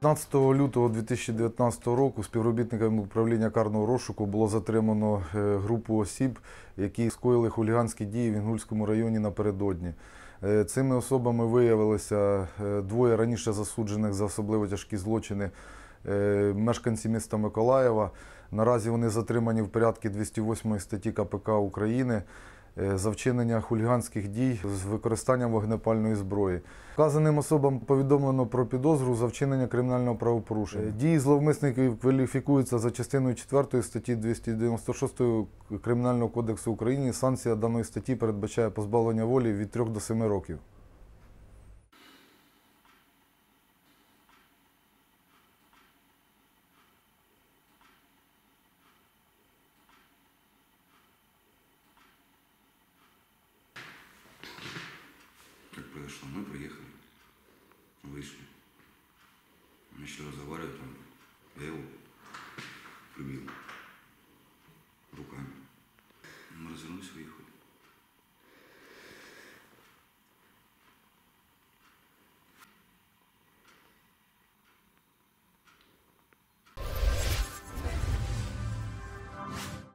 15 лютого 2019 року співробітниками управління карного розшуку було затримано е, групу осіб, які скоїли хуліганські дії в Інгульському районі напередодні. Е, Цими особами виявилися е, двоє раніше засуджених за особливо тяжкі злочини мешканці міста Миколаєва. Наразі вони затримані в порядку 208 статті КПК України за вчинення хуліганських дій з використанням вогнепальної зброї. Вказаним особам повідомлено про підозру за вчинення кримінального правопорушення. Дії зловмисників кваліфікуються за частиною 4 статті 296 Кримінального кодексу України. Санкція даної статті передбачає позбавлення волі від 3 до 7 років. вышло. Мы приехали, вышли. Он еще разговаривать, он, я его прибил руками. Мы развернулись, выехали.